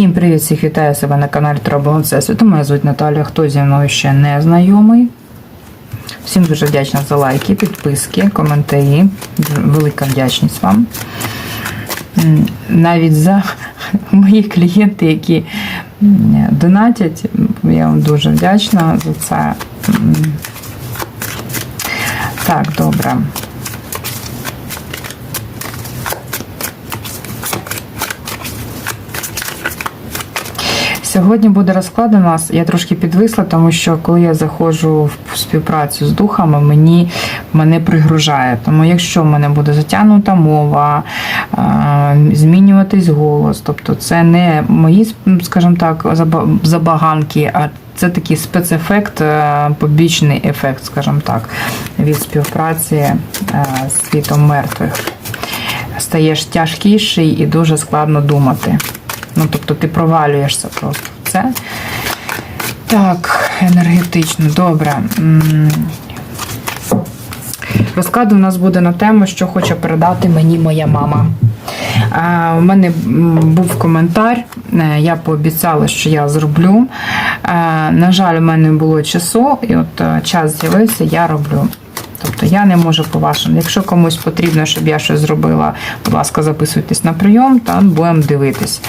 Всім привіт, всіх вітаю себе на каналі Тробого Всесвіту. Мене звуть Наталя, хто зі мною ще не знайомий. Всім дуже вдячна за лайки, підписки, коментарі. Велика вдячність вам. Навіть за мої клієнти, які донатять, я вам дуже вдячна за це. Так, добре. Сьогодні буде розклад у нас. Я трошки підвисла, тому що коли я заходжу в співпрацю з духами, мені мене пригружає. Тому якщо в мене буде затягнута мова, змінюватись голос, тобто це не мої, скажімо так, забаганки, а це такий спецефект, е, побічний ефект, скажімо так, від співпраці е, з світом мертвих. Стаєш тяжкіший і дуже складно думати. Ну, тобто ти провалюєшся просто в це. Так, енергетично, добре. Розклад у нас буде на тему, що хоче передати мені моя мама. У мене був коментар, е, я пообіцяла, що я зроблю. Е, На жаль, у мене не було часу, і от е, час з'явився, я роблю. Тобто я не можу по вашим. Якщо комусь потрібно, щоб я щось зробила, будь ласка, записуйтесь на прийом, та будемо дивитись.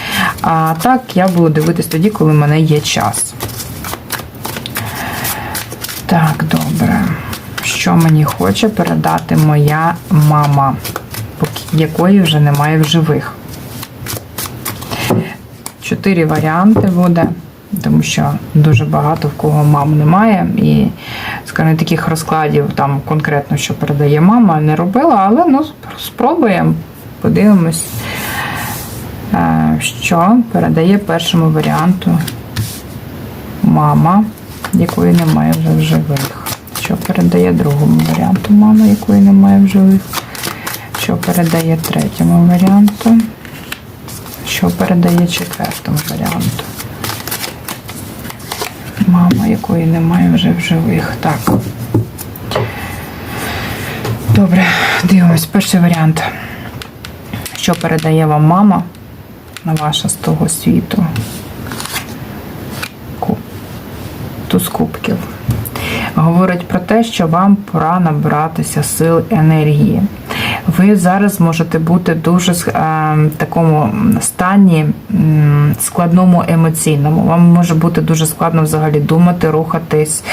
А так я буду дивитись тоді, коли в мене є час. Так, добре. Що мені хоче передати моя мама, якої вже немає в живих? Чотири варіанти буде, тому що дуже багато в кого мам немає. І, скажімо, таких розкладів там конкретно, що передає мама, не робила, але ну, спробуємо, подивимось, е, що передає першому варіанту мама, якої немає вже в живих. Що передає другому варіанту мама, якої немає в живих. Що передає третьому варіанту що передає четвертому варіанту. Мама, якої немає вже в живих. Так. Добре, дивимось. Перший варіант. Що передає вам мама на ваша з того світу? Туз кубків. Говорить про те, що вам пора набратися сил енергії. Ви зараз можете бути дуже е, в такому стані складному емоційному. Вам може бути дуже складно взагалі думати, рухатись.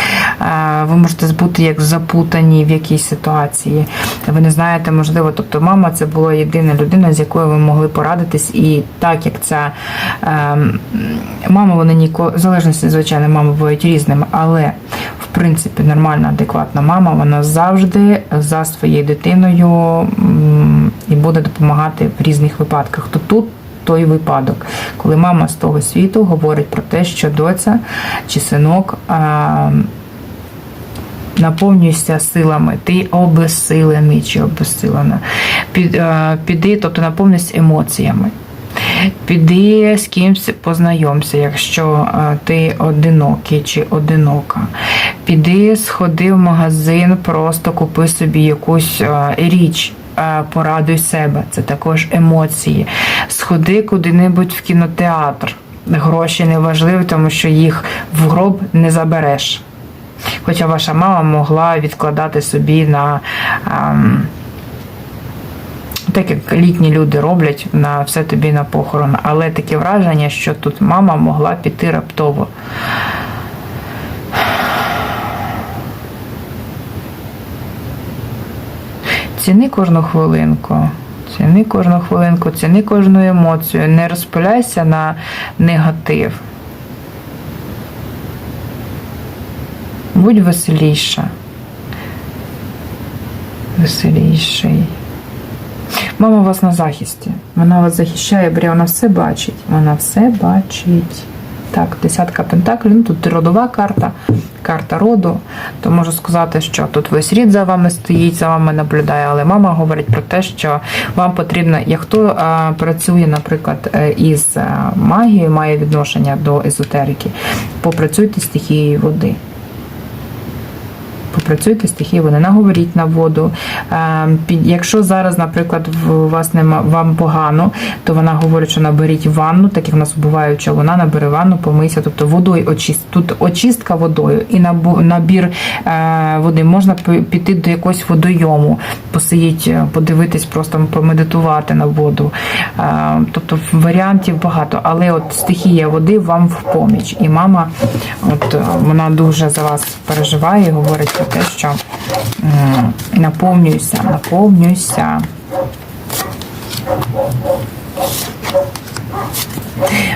Е, ви можете бути як запутані в якійсь ситуації. Ви не знаєте, можливо, тобто мама це була єдина людина, з якою ви могли порадитись, і так як ця е, мама, вони ніколи залежності, звичайно, мами бувають різними, але в принципі нормальна, адекватна мама, вона завжди за своєю дитиною і буде допомагати в різних випадках. То тут той випадок, коли мама з того світу говорить про те, що доця чи синок. Наповнюйся силами, ти обезсилений чи обезсилена. Під, піди, тобто наповнюйся емоціями. Піди з кимось познайомся, якщо ти одинокий чи одинока. Піди, сходи в магазин, просто купи собі якусь річ. Е, Порадуй себе, це також емоції. Сходи куди-небудь в кінотеатр. Гроші не важливі, тому що їх в гроб не забереш. Хоча ваша мама могла відкладати собі на. ем, так як літні люди роблять на все тобі на похорон, але таке враження, що тут мама могла піти раптово. Ціни кожну хвилинку. Ціни кожну хвилинку, ціни кожну емоцію. Не розпиляйся на негатив. Будь веселіша. Веселіший. Мама у вас на захисті. Вона вас захищає, бо вона все бачить. Вона все бачить. Так, десятка пентаклів. Ну, тут родова карта, карта роду. То можу сказати, що тут весь рід за вами стоїть, за вами наблюдає, але мама говорить про те, що вам потрібно, як хто а, працює, наприклад, е, із магією, має відношення до езотерики, попрацюйте з стихією води. Попрацюйте стихії води, наговоріть на воду. Е, Якщо зараз, наприклад, вас нема вам погано, то вона говорить, що наберіть ванну, так як в нас бувають, що вона набере ванну, помийся, тобто водою очист. Тут очистка водою і набір е, води. Можна піти до якогось водойому, посидіть, е, подивитись, просто помедитувати на воду. Тобто варіантів багато, але от стихія води вам в поміч. І мама, от вона дуже за вас переживає говорить про те, що м, наповнюйся, наповнюйся.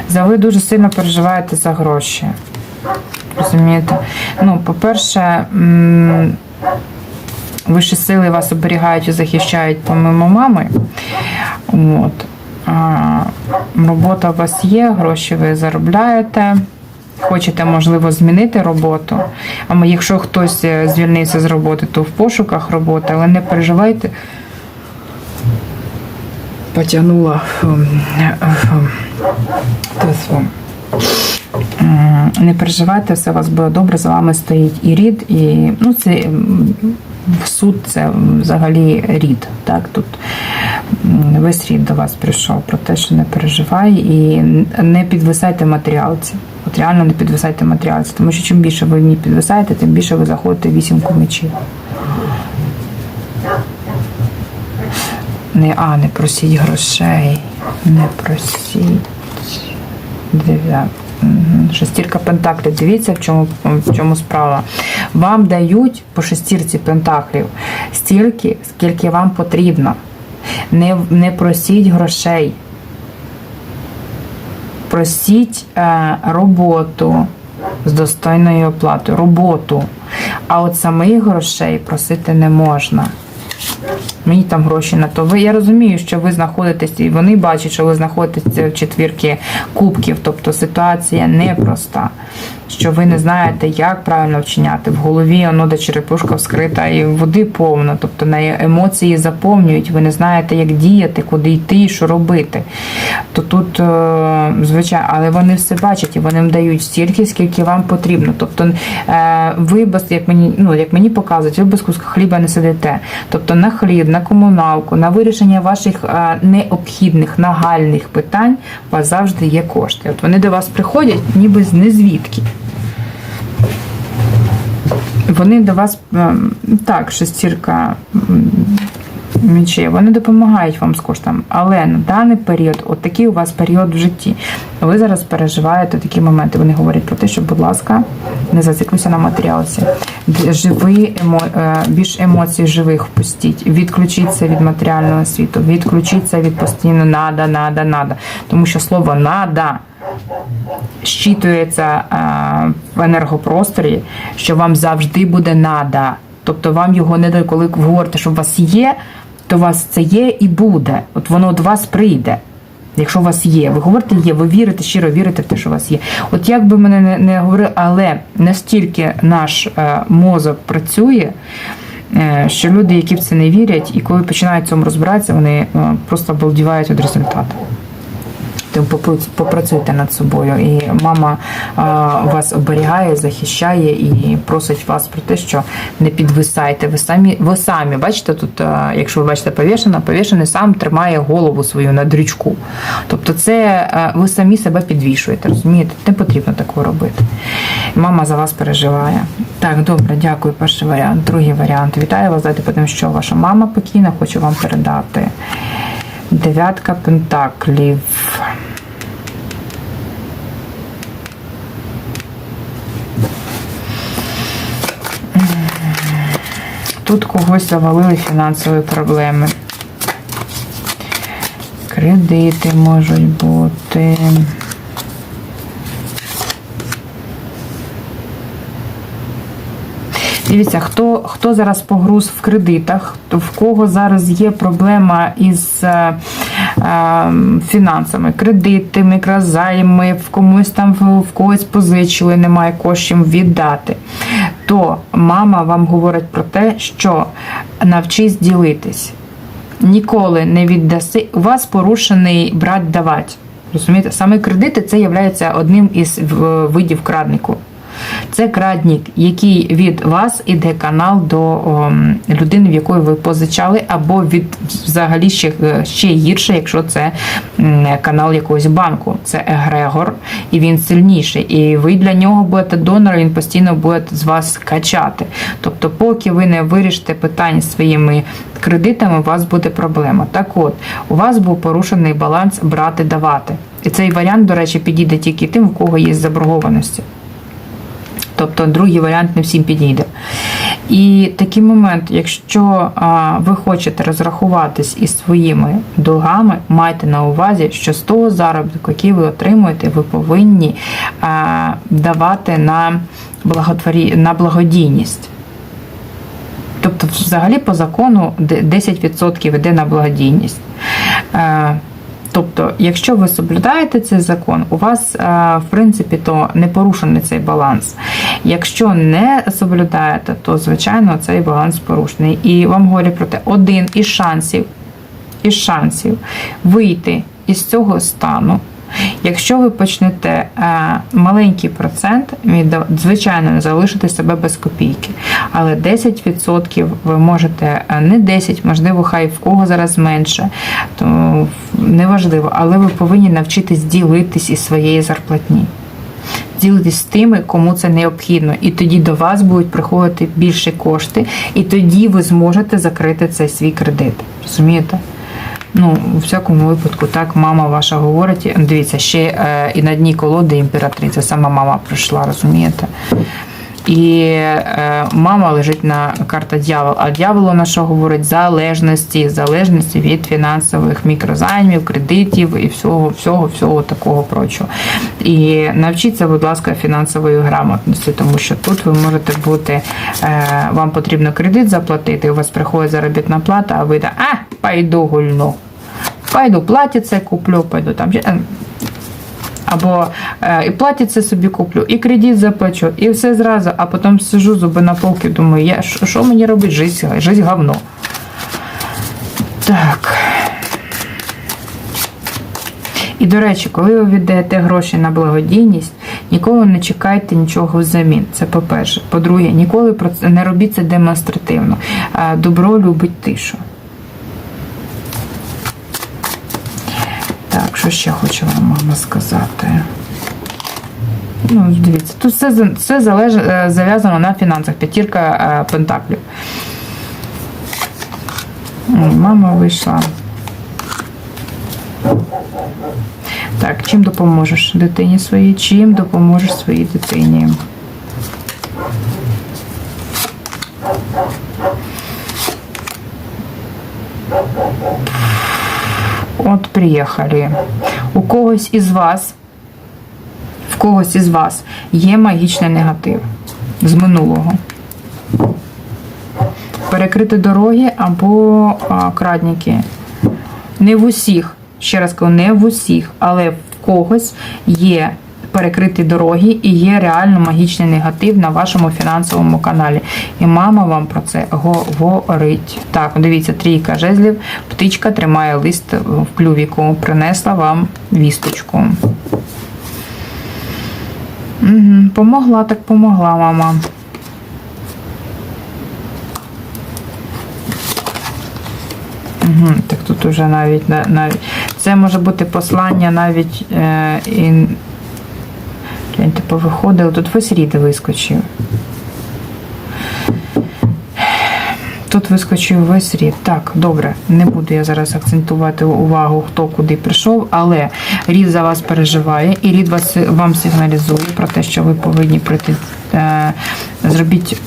За ви дуже сильно переживаєте за гроші. Розумієте? Ну, по-перше, вищі сили вас оберігають і захищають помимо мами. От. Робота у вас є, гроші ви заробляєте. Хочете, можливо, змінити роботу. А якщо хтось е, звільнився з роботи, то в пошуках роботи, але не переживайте. Потягнула ем, ем, Не переживайте, все у вас буде добре, за вами стоїть і рід, і ну, це суд це взагалі рід. Так, тут весь рід до вас прийшов про те, що не переживай і не підвисайте матеріалці. От реально не підвисайте матеріалці, тому що чим більше ви ній підвисаєте, тим більше ви заходите вісімку мечів. Не, а, не просіть грошей. Не просіть. Дев'ят. Шестірка пентаклів. Дивіться, в чому, в чому справа. Вам дають по шестірці пентаклів стільки, скільки вам потрібно. Не, не просіть грошей. Просіть е, роботу з достойною оплатою. Роботу. А от самих грошей просити не можна. Мені там гроші на то. Ви я розумію, що ви знаходитесь, і вони бачать, що ви знаходитеся в четвірки кубків. Тобто ситуація непроста. Що ви не знаєте, як правильно вчиняти. В голові онода черепушка вскрита і води повно. Тобто на емоції заповнюють. Ви не знаєте, як діяти, куди йти що робити. То тут, е, звичайно, але вони все бачать і вони дають стільки, скільки вам потрібно. Тобто е, ви без як мені, ну як мені показують, ви без куска хліба не сидите. Тобто на хліб, на комуналку, на вирішення ваших е, необхідних нагальних питань у вас завжди є кошти. От вони до вас приходять, ніби з незвідки. Вони до вас ем, так, шестірка м, мечей, вони допомагають вам з коштом. Але на даний період, от такий у вас період в житті. Ви зараз переживаєте такі моменти. Вони говорять про те, що, будь ласка, не зациклюйся на матеріалці. Живи емо, е, більш емоцій живих впустіть. Відключіться від матеріального світу, відключіться від постійно надо, надо, надо. Тому що слово надо щитується е, в енергопросторі, що вам завжди буде надо. Тобто вам його не коли говорите, що у вас є, то у вас це є і буде. От воно до вас прийде. Якщо у вас є, ви говорите є, ви вірите, щиро вірите в те, що у вас є. От як би мене не, не говорили, але настільки наш е, мозок працює, е, що люди, які в це не вірять, і коли починають цьому розбиратися, вони е, просто обалдівають від результату. Тому попрацюйте над собою. І мама вас оберігає, захищає і просить вас про те, що не підвисайте. Ви самі, ви самі бачите, тут, якщо ви бачите повішена, повішений сам тримає голову свою на дрючку. Тобто, це ви самі себе підвішуєте, розумієте? Не потрібно такого робити. Мама за вас переживає. Так, добре, дякую. Перший варіант. Другий варіант. Вітаю вас. Дайте подивимо, що ваша мама покійна, хочу вам передати. Дев'ятка пентаклів. Тут когось завалили фінансові проблеми. Кредити можуть бути. Дивіться, хто, хто зараз погруз в кредитах, в кого зараз є проблема із е, фінансами, кредити, мікрозайми, в комусь там в, в когось позичили, немає коштів віддати. То мама вам говорить про те, що навчись ділитись. Ніколи не віддаси. У вас порушений брат давать. Розумієте, саме кредити це є одним із видів краднику. Це крадник, який від вас іде канал до людини, в якої ви позичали, або від взагалі ще, е, ще гірше, якщо це канал якогось банку. Це егрегор, і він сильніший. І ви для нього будете донором, він постійно буде з вас качати. Тобто, поки ви не вирішите питання своїми кредитами, у вас буде проблема. Так от, у вас був порушений баланс брати-давати. І цей варіант, до речі, підійде тільки тим, у кого є заборгованості. Тобто другий варіант не всім підійде. І такий момент, якщо ви хочете розрахуватись із своїми долгами, майте на увазі, що з того заробітку, який ви отримуєте, ви повинні давати на, благотворі... на благодійність. Тобто, взагалі, по закону 10% йде на благодійність. Тобто, якщо ви соблюдаєте цей закон, у вас, е, в принципі, то не порушений цей баланс. Якщо не соблюдаєте, то звичайно цей баланс порушений. І вам говорять про те, один із шансів, із шансів вийти із цього стану. Якщо ви почнете е, маленький процент, звичайно, не залишите себе без копійки. Але 10% ви можете, е, не 10, можливо, хай в кого зараз менше, то неважливо, але ви повинні навчитись ділитись із своєї зарплатні. Ділитись з тими, кому це необхідно, і тоді до вас будуть приходити більше кошти, і тоді ви зможете закрити цей свій кредит. Розумієте? Ну, у всякому випадку, так мама ваша говорить. Дивіться, ще е, і на дні колоди імператриця, сама мама прийшла, розумієте? І е, мама лежить на карта дьявол. А дьявол у нас що говорить? Залежності, залежності від фінансових мікрозаймів, кредитів і всього, всього, всього такого прочого. І навчіться, будь ласка, фінансової грамотності, тому що тут ви можете бути, е, вам потрібно кредит заплатити, у вас приходить заробітна плата, а ви да, а, пойду гульну. Пойду платіце куплю, пойду там. е, або е, і платіться собі куплю, і кредит заплачу, і все зразу, а потім сижу зуби на полки, думаю, я, що, мені робити? Жизнь, жизнь говно. Так. І, до речі, коли ви віддаєте гроші на благодійність, ніколи не чекайте нічого взамін. Це по-перше. По-друге, ніколи не робіть це демонстративно. Е, Добро любить тишу. Так, що ще хочу вам мама сказати? Ну, дивіться, тут все, все залеж, е, зав'язано на фінансах. П'ятірка е, пентаклів. Мама вийшла. Так, чим допоможеш дитині своїй? Чим допоможеш своїй дитині? От приїхали. У когось із вас, в когось із вас є магічний негатив з минулого. Перекрити дороги або а, крадники. Не в усіх, ще раз кажу, не в усіх, але в когось є перекриті дороги і є реально магічний негатив на вашому фінансовому каналі. І мама вам про це говорить. Так, дивіться, трійка жезлів, птичка тримає лист в клювіку, принесла вам вісточку. Угу, помогла, так помогла мама. Угу, так тут уже навіть, навіть це може бути послання навіть е, і гляньте, повиходили. Тут весь рід вискочив. Тут вискочив весь рід. Так, добре, не буду я зараз акцентувати увагу, хто куди прийшов, але рід за вас переживає, і рід вас вам сигналізує про те, що ви повинні прийти. Е, зробіть,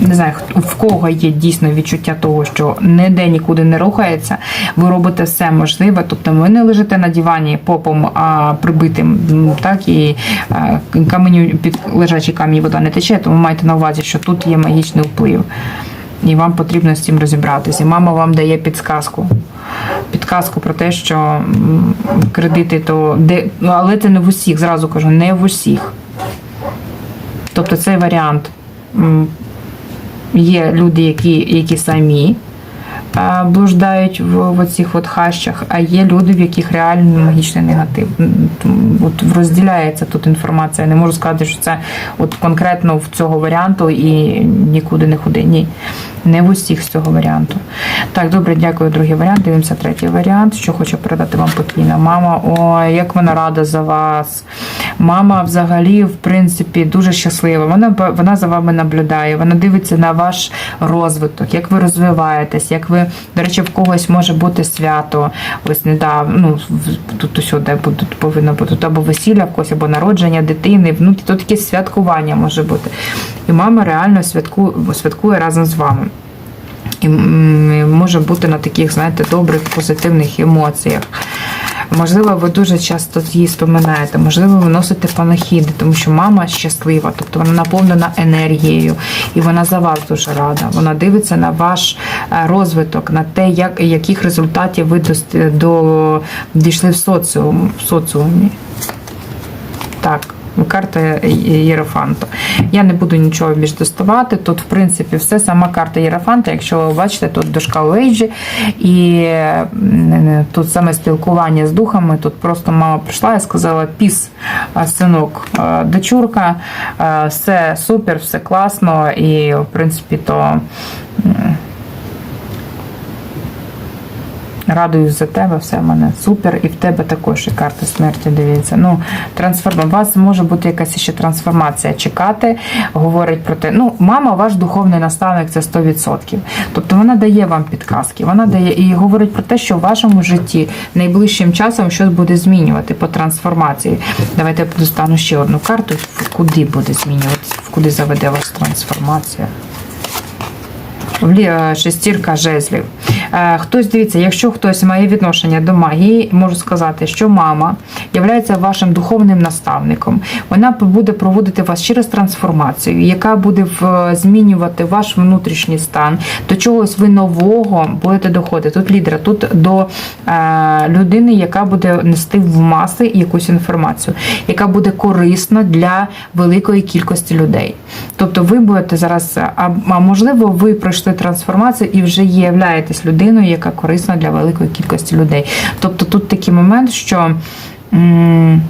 не знаю, в кого є дійсно відчуття того, що ніде нікуди не рухається, ви робите все можливе, тобто ви не лежите на дивані попом а, прибитим, так і а, каменю під лежачий камінь вода не тече, тому майте на увазі, що тут є магічний вплив. І вам потрібно з цим розібратися. Мама вам дає підсказку. Підказку про те, що кредити то де. Ну, але це не в усіх, зразу кажу, не в усіх. Тобто цей варіант є люди, які, які самі е, блуждають в, в оцих от хащах, а є люди, в яких реально магічний негатив. От розділяється тут інформація. Не можу сказати, що це от конкретно в цього варіанту і нікуди не ходи. Ні. Не в усіх з цього варіанту. Так, добре, дякую, другий варіант. Дивимося третій варіант. Що хочу передати вам покійна мама. Ой, як вона рада за вас. Мама взагалі, в принципі, дуже щаслива. Вона вона за вами наблюдає, вона дивиться на ваш розвиток, як ви розвиваєтесь, як ви, до речі, в когось може бути свято. Ось недавно, ну тут усюди буде повинно бути або весілля в когось, або народження дитини. Ну, тут таке святкування може бути. І мама реально святкує, святкує разом з вами. І може бути на таких, знаєте, добрих, позитивних емоціях. Можливо, ви дуже часто її споминаєте, можливо, ви носите панахіди, тому що мама щаслива, тобто вона наповнена енергією, і вона за вас дуже рада. Вона дивиться на ваш е, розвиток, на те, як, яких результатів ви до, дійшли в соціум, в соціумі. Так, карта Єрофанта. Я не буду нічого більш доставати. Тут, в принципі, все сама карта Єрофанта. Якщо ви бачите, тут дошка Уейджі, і тут саме спілкування з духами. Тут просто мама прийшла і сказала: піс, синок, дочурка, все супер, все класно, і в принципі то. м, Радуюсь за тебе, все в мене супер, і в тебе також і карта смерті. Дивіться. Ну, трансформ... У вас може бути якась ще трансформація чекати, говорить про те. Ну, мама, ваш духовний наставник це 100%. Тобто вона дає вам підказки, вона дає і говорить про те, що в вашому житті найближчим часом щось буде змінювати по трансформації. Давайте я достану ще одну карту, куди буде змінюватися, куди заведе вас трансформація. Е, Шестірка жезлів. Е, Хтось дивіться, якщо хтось має відношення до магії, можу сказати, що мама є вашим духовним наставником. Вона буде проводити вас через трансформацію, яка буде змінювати ваш внутрішній стан. До чогось ви нового будете доходити. Тут лідера, тут до е, людини, яка буде нести в маси якусь інформацію, яка буде корисна для великої кількості людей. Тобто ви будете зараз, а можливо, ви пройшли трансформацію і вже є являєтесь людиною, яка корисна для великої кількості людей. Тобто тут такий момент, що. м,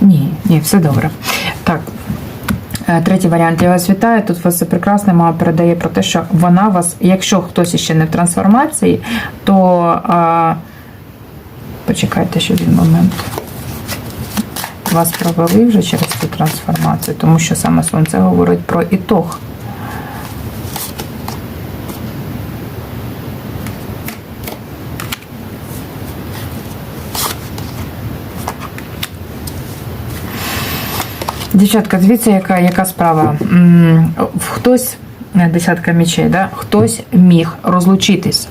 Ні, ні, все добре. Так. Е, Третій варіант. Я вас вітаю. Тут вас все прекрасно. Мама передає про те, що вона вас, якщо хтось ще не в трансформації, то а, почекайте ще один момент. Вас провели вже через цю трансформацію, тому що саме сонце говорить про ітог. Дівчатка, дивіться, яка, яка справа. Хтось, десятка мічей, да? хтось міг розлучитись.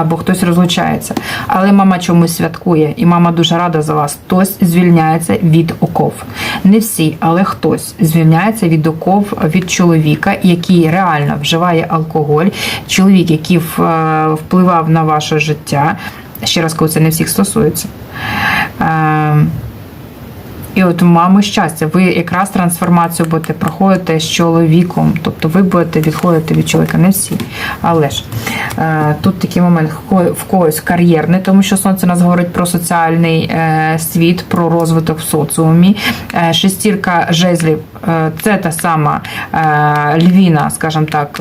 Або хтось розлучається. Але мама чомусь святкує, і мама дуже рада за вас. Хтось звільняється від оков. Не всі, але хтось звільняється від оков від чоловіка, який реально вживає алкоголь, чоловік, який е, впливав на ваше життя. Ще раз, коли це не всіх стосується. І от у мами щастя, ви якраз трансформацію будете проходити з чоловіком, тобто ви будете відходити від чоловіка, не всі. Але ж е, тут такий момент в ко- когось кар'єрний, тому що сонце нас говорить про соціальний е, світ, про розвиток в соціумі. Е, шестірка жезлів це та сама львіна, скажімо так.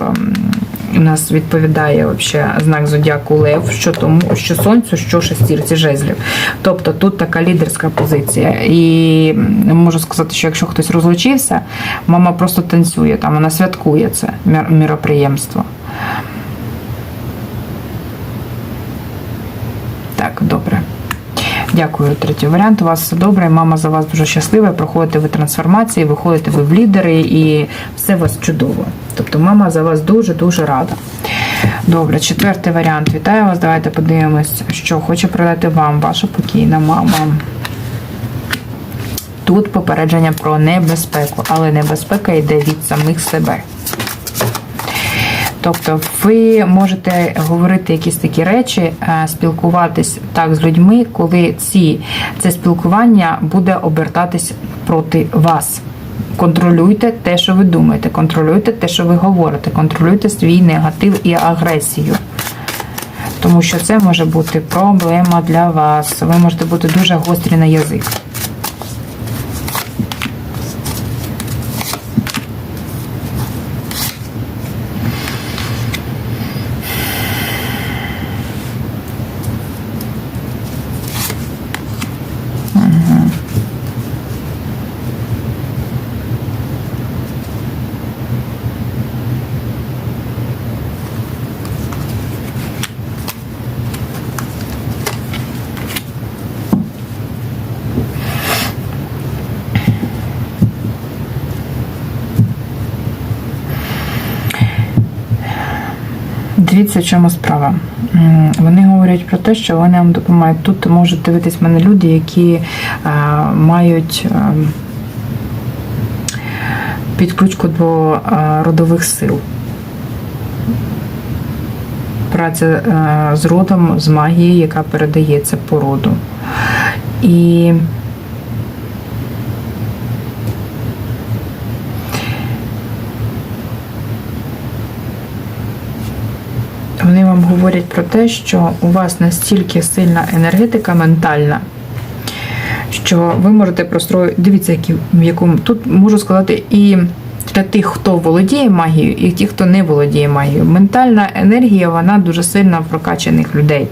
У нас відповідає вообще знак зодіаку Лев, що тому, що сонцю, що шестірці жезлів. Тобто тут така лідерська позиція. І можу сказати, що якщо хтось розлучився, мама просто танцює, там вона святкує це міроприємство. Так, добре. Дякую, третій варіант. У вас все добре, мама за вас дуже щаслива. Проходите ви трансформації, виходите ви в лідери і все у вас чудово. Тобто мама за вас дуже-дуже рада. Добре, четвертий варіант. Вітаю вас. Давайте подивимось, що хоче передати вам ваша покійна мама. Тут попередження про небезпеку, але небезпека йде від самих себе. Тобто ви можете говорити якісь такі речі, е, спілкуватись так з людьми, коли ці, це спілкування буде обертатись проти вас. Контролюйте те, що ви думаєте, контролюйте те, що ви говорите, контролюйте свій негатив і агресію. Тому що це може бути проблема для вас. Ви можете бути дуже гострі на язик. Дивіться, в чому справа. Вони говорять про те, що вони вам допомагають. Тут можуть дивитись мене люди, які е, мають е, підключку до е, родових сил. Праця з родом, з магією, яка передається по роду. І Вони вам говорять про те, що у вас настільки сильна енергетика ментальна, що ви можете простроїти. Дивіться, які, в якому тут можу сказати і для тих, хто володіє магією, і тих, хто не володіє магією. Ментальна енергія, вона дуже сильна в прокачаних людей.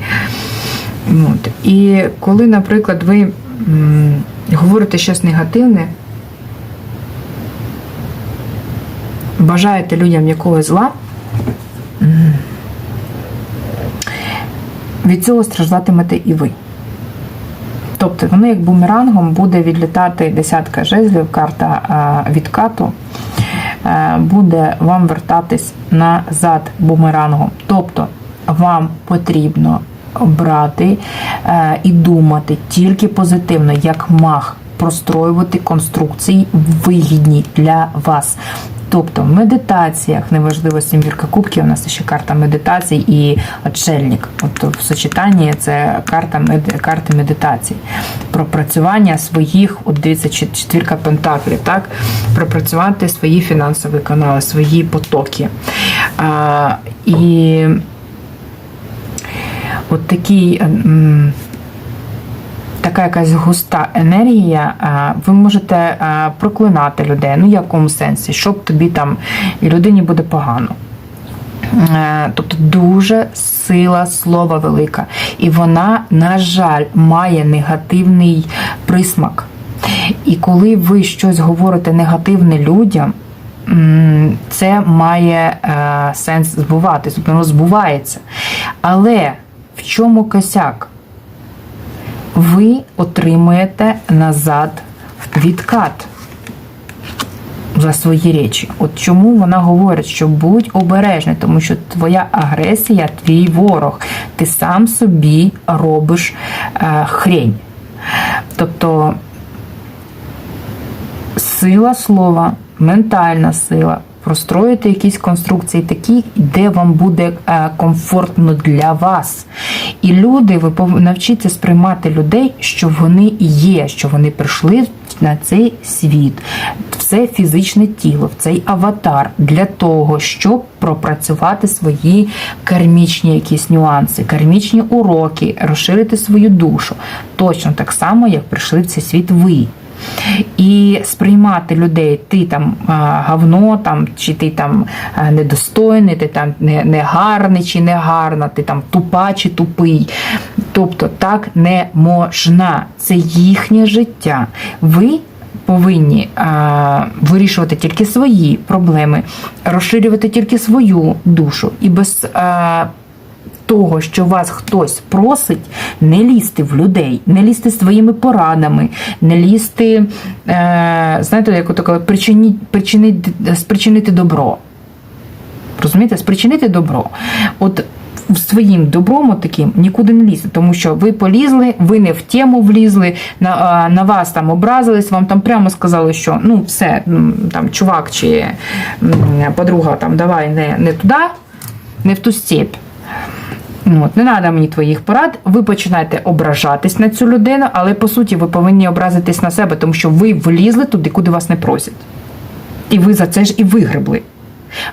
От. І коли, наприклад, ви м, говорите щось негативне, бажаєте людям якогось зла. Від цього страждатимете і ви. Тобто воно як бумерангом буде відлітати десятка жезлів, карта відкату, буде вам вертатись назад бумерангом. Тобто вам потрібно брати і думати тільки позитивно, як маг, простроювати конструкції вигідні для вас. Тобто в медитаціях, неважливо сімірка кубків, у нас ще карта медитацій і отшельник. Тобто в сочетанні це карта мед- карти медитацій. Пропрацювання своїх, от дивіться, четвірка пентаклів, так? Пропрацювати свої фінансові канали, свої потоки. А, і от такий. Така якась густа енергія, ви можете проклинати людей. Ну, в якому сенсі, щоб тобі там і людині буде погано. Е, Тобто дуже сила слова велика. І вона, на жаль, має негативний присмак. І коли ви щось говорите негативне людям, це має е, сенс збуватися, тобто воно збувається. Але в чому косяк? Ви отримуєте назад відкат за свої речі. От чому вона говорить, що будь обережний, тому що твоя агресія, твій ворог, ти сам собі робиш е, хрень. Тобто сила слова, ментальна сила. Простроїти якісь конструкції такі, де вам буде е, комфортно для вас. І люди, ви навчіться сприймати людей, що вони є, що вони прийшли на цей світ, в це фізичне тіло, в цей аватар для того, щоб пропрацювати свої кармічні якісь нюанси, кармічні уроки, розширити свою душу. Точно так само, як прийшли в цей світ ви. І сприймати людей, ти там а, говно, там, чи ти там недостойний, ти там не, не чи не гарна, ти там тупа чи тупий. Тобто так не можна. Це їхнє життя. Ви повинні а, вирішувати тільки свої проблеми, розширювати тільки свою душу і без. А, того, що вас хтось просить, не лізти в людей, не лізти своїми порадами, не лізти, е, знаєте, як ото причиніть, причинити, спричинити добро. Розумієте, спричинити добро. От своїм добром таким нікуди не лізти, тому що ви полізли, ви не в тему влізли, на, на вас там образились, вам там прямо сказали, що ну все, там чувак чи подруга, там давай не, не туди. не в ту степь. От, не треба мені твоїх порад. Ви починаєте ображатись на цю людину, але по суті ви повинні образитись на себе, тому що ви влізли туди, куди вас не просять. І ви за це ж і вигребли.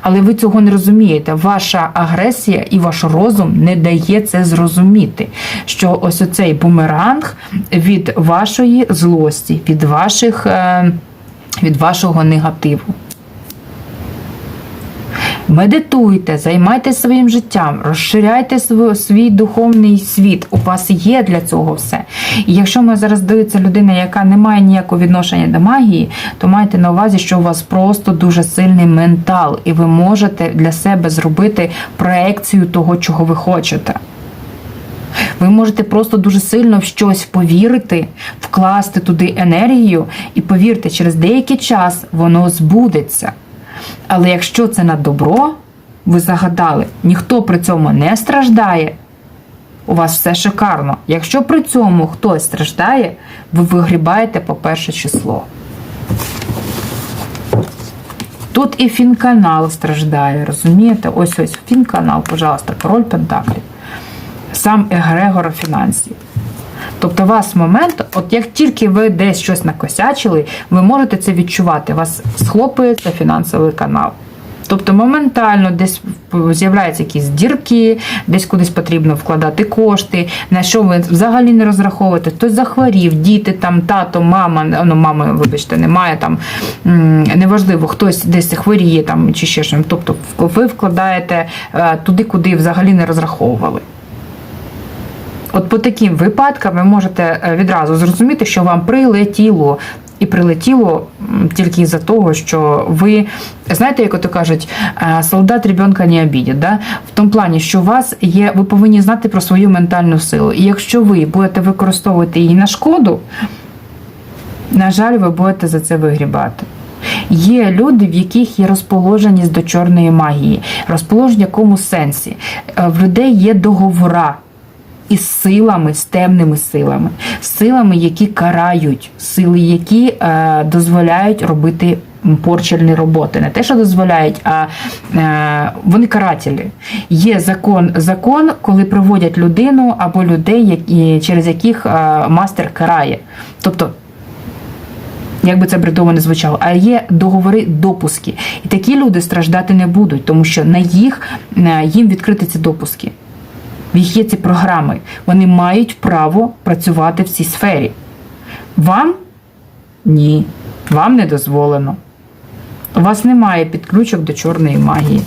Але ви цього не розумієте. Ваша агресія і ваш розум не дає це зрозуміти. Що ось оцей бумеранг від вашої злості, від ваших, е, від вашого негативу. Медитуйте, займайтеся своїм життям, розширяйте св- свій духовний світ. У вас є для цього все. І якщо ми зараз дивиться людина, яка не має ніякого відношення до магії, то майте на увазі, що у вас просто дуже сильний ментал, і ви можете для себе зробити проекцію того, чого ви хочете. Ви можете просто дуже сильно в щось повірити, вкласти туди енергію, і повірте, через деякий час воно збудеться. Але якщо це на добро, ви загадали, ніхто при цьому не страждає, у вас все шикарно. Якщо при цьому хтось страждає, ви вигрібаєте по перше число. Тут і фінканал страждає, розумієте? Ось ось фінканал, пожалуйста, король Пентаклів. Сам егрегор фінансів. Тобто у вас момент, от як тільки ви десь щось накосячили, ви можете це відчувати. Вас схлопується фінансовий канал. Тобто моментально десь з'являються якісь дірки, десь кудись потрібно вкладати кошти, на що ви взагалі не розраховуєте. Хтось захворів, діти, там, тато, мама, ну мами, вибачте, немає там, неважливо, хтось десь хворіє там чи ще щось. Тобто ви вкладаєте е, туди, куди взагалі не розраховували. От по таким випадкам ви можете е, відразу зрозуміти, що вам прилетіло. І прилетіло тільки із-за того, що ви знаєте, як ото кажуть, е, солдат ребенка не обідять. Да? В тому плані, що у вас є, ви повинні знати про свою ментальну силу. І якщо ви будете використовувати її на шкоду, на жаль, ви будете за це вигрібати. Є люди, в яких є розположеність до чорної магії. Розположення в якому сенсі? Е, В людей є договора із силами, з темними силами, силами, які карають, сили, які е, дозволяють робити порчельні роботи. Не те, що дозволяють, а е, вони карателі. Є закон, закон, коли приводять людину або людей, які, через яких е, мастер карає. Тобто як би це бредово не звучало, а є договори допуски. І такі люди страждати не будуть, тому що на їх е, їм відкрити ці допуски. В їх є ці програми. Вони мають право працювати в цій сфері. Вам ні, вам не дозволено. У вас немає підключок до чорної магії.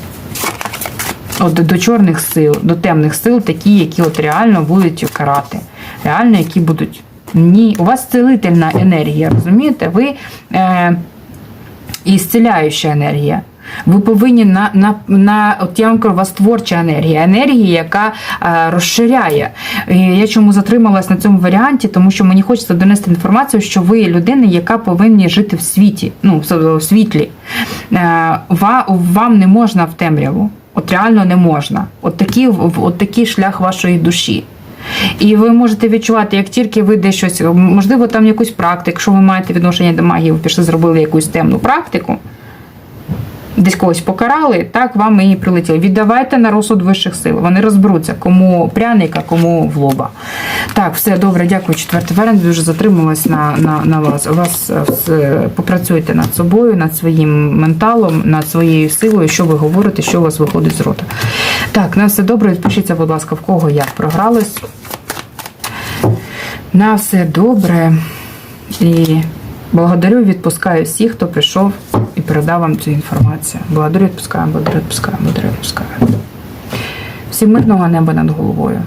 От до, чорних сил, до темних сил, такі, які от реально будуть карати. Реально, які будуть. Ні, у вас цілительна енергія, розумієте? Ви е, і зціляюча енергія. Ви повинні на, на, на от я вам кажу, у вас творча енергія, енергія, яка е, розширяє. І я чому затрималась на цьому варіанті, тому що мені хочеться донести інформацію, що ви людина, яка повинні жити в світі, ну в світлі. Е, ва- вам не можна в темряву. От реально не можна. От такий, от такий шлях вашої душі. І ви можете відчувати, як тільки ви десь щось, можливо, там якусь практику, якщо ви маєте відношення до магії, ви пішли, зробили якусь темну практику, десь когось покарали, так вам і прилетіло. Віддавайте на розсуд вищих сил. Вони розберуться, кому пряника, кому в лоба. Так, все добре, дякую. Четвертий варіант. Дуже затрималась на, на, на вас. У вас е, все, попрацюйте над собою, над своїм менталом, над своєю силою, що ви говорите, що у вас виходить з рота. Так, на все добре. Відпишіться, будь ласка, в кого як програлись. На все добре. І благодарю, відпускаю всіх, хто прийшов і передав вам цю інформацію. Благодарю, відпускаю, благодарю, відпускаю, благодарю, відпускаю. Всім мирного неба над головою.